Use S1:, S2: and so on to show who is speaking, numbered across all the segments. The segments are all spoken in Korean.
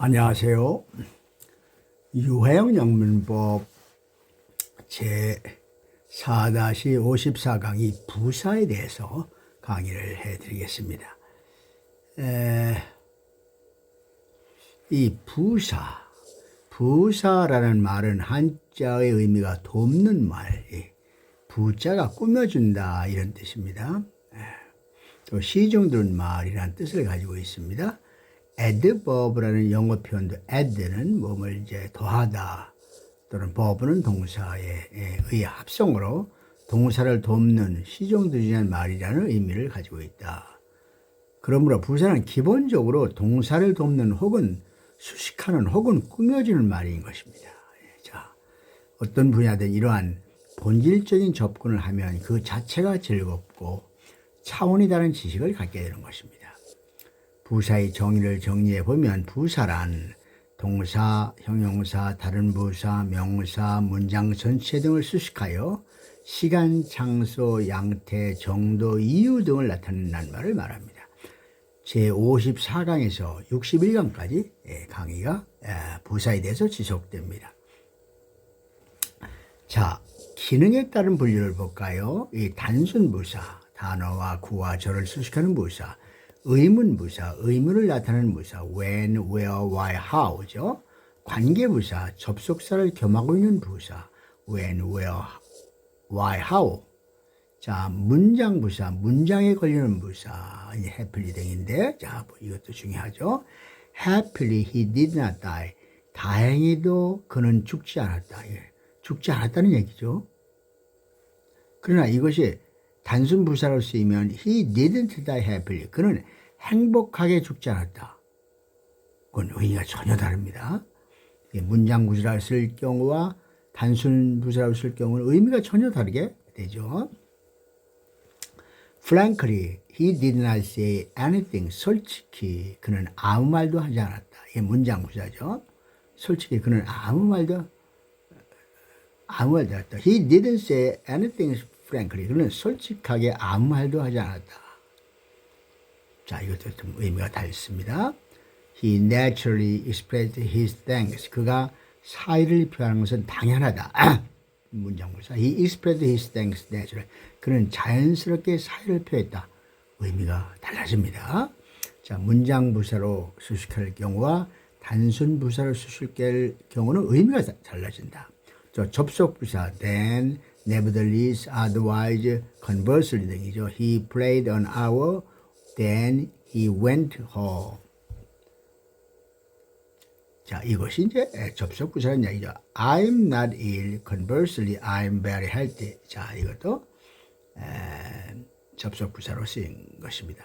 S1: 안녕하세요. 유해영 영문법 제4-54 강의 부사에 대해서 강의를 해드리겠습니다. 에, 이 부사, 부사라는 말은 한자의 의미가 돕는 말, 이 부자가 꾸며준다 이런 뜻입니다. 에, 또 시중드는 말이라는 뜻을 가지고 있습니다. Add버브라는 영어 표현도 add는 몸을 이제 더하다 또는 버브는 동사의 의 합성으로 동사를 돕는 시종들이라는 말이라는 의미를 가지고 있다. 그러므로 부사는 기본적으로 동사를 돕는 혹은 수식하는 혹은 꾸며주는 말인 것입니다. 예, 자, 어떤 분야든 이러한 본질적인 접근을 하면 그 자체가 즐겁고 차원이 다른 지식을 갖게 되는 것입니다. 부사의 정의를 정리해 보면 부사란 동사, 형용사, 다른 부사, 명사, 문장 전체 등을 수식하여 시간, 장소, 양태, 정도, 이유 등을 나타낸다는 말을 말합니다. 제 54강에서 61강까지 예, 강의가 예, 부사에 대해서 지속됩니다. 자, 기능에 따른 분류를 볼까요? 이 단순 부사, 단어와 구와 절을 수식하는 부사, 의문부사, 의문을 나타내는 부사, when, where, why, how죠. 관계부사, 접속사를 겸하고 있는 부사, when, where, why, how. 자, 문장 부사, 문장에 걸리는 부사, 이 happily 등인데, 자, 뭐 이것도 중요하죠. happily he did not die. 다행히도 그는 죽지 않았다. 예. 죽지 않았다는 얘기죠. 그러나 이것이 단순 부사로 쓰이면 he didn't die happily. 그는 행복하게 죽지 않았다. 그건 의미가 전혀 다릅니다. 문장 구조라 쓸 경우와 단순 부사라고 쓸 경우는 의미가 전혀 다르게 되죠. Frankly, he did not say anything. 솔직히 그는 아무 말도 하지 않았다. 이게 문장 구조죠. 솔직히 그는 아무 말도 아무 말도 안 했다. He didn't say anything frankly. 그는 솔직하게 아무 말도 하지 않았다. 자, 이것도 좀 의미가 다르습니다. He naturally expressed his thanks. 그가 사의를 표하는 것은 당연하다. 문장부사. He expressed his thanks naturally. 그는 자연스럽게 사의를 표했다. 의미가 달라집니다. 자, 문장 부사로 수식할 경우와 단순 부사로 수식할 경우는 의미가 달라진다. 저 접속 부사 then, nevertheless, otherwise, conversely 등이죠. He played an hour Then he went home. 자, 이것이 이제 접속 부사는 얘기죠. I'm not ill. Conversely, I'm very healthy. 자, 이것도 에, 접속 부사로 쓰인 것입니다.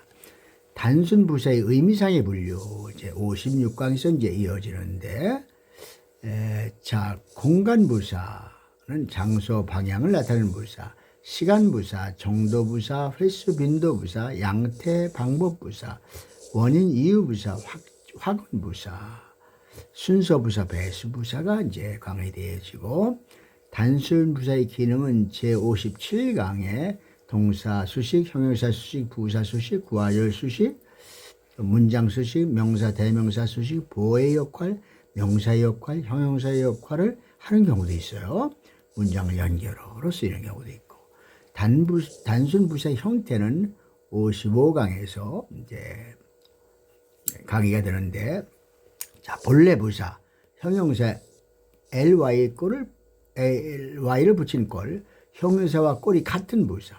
S1: 단순 부사의 의미상의 분류 이제 56강에서 이제 이어지는데 에, 자, 공간 부사는 장소 방향을 나타내는 부사. 시간부사, 정도부사, 횟수 빈도부사, 양태 방법부사, 원인 이유부사, 확언부사, 순서부사, 배수부사가 이제 강의되어지고 단순 부사의 기능은 제57강에 동사 수식, 형용사 수식, 부사 수식, 구하절 수식, 문장 수식, 명사, 대명사 수식, 보호의 역할, 명사의 역할, 형용사의 역할을 하는 경우도 있어요. 문장을 연결어로 쓰이는 경우도 있고. 단부, 단순 부사의 형태는 55강에서 이제 강의가 되는데, 자, 본래 부사, 형용사 ly 꼴을, ly를 붙인 꼴, 형용사와 꼴이 같은 부사,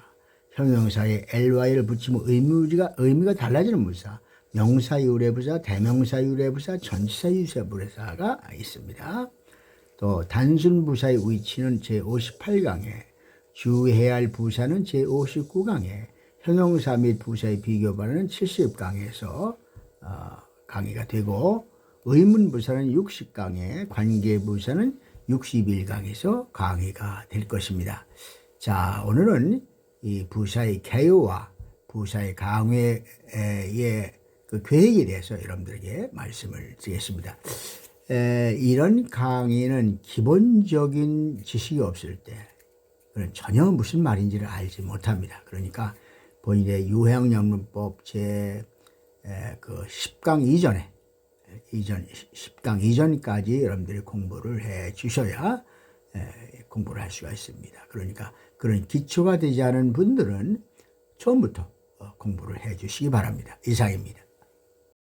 S1: 형용사에 ly를 붙이면 의미가, 의미가 달라지는 부사, 명사 유래 부사, 대명사 유래 부사, 전치사 유래 부사가 있습니다. 또 단순 부사의 위치는 제 58강에 주의해야 할 부사는 제59강에 형용사 및 부사의 비교 반은 70강에서 어, 강의가 되고 의문 부사는 60강에 관계 부사는 61강에서 강의가 될 것입니다. 자, 오늘은 이 부사의 개요와 부사의 강회의 그 계획에 대해서 여러분들에게 말씀을 드리겠습니다. 에, 이런 강의는 기본적인 지식이 없을 때 전혀 무슨 말인지를 알지 못합니다. 그러니까 본인의 유형영문법 제 그 10강 이전에 이전 10강 이전까지 여러분들이 공부를 해 주셔야 에, 공부를 할 수가 있습니다. 그러니까 그런 기초가 되지 않은 분들은 처음부터 어, 공부를 해 주시기 바랍니다. 이상입니다.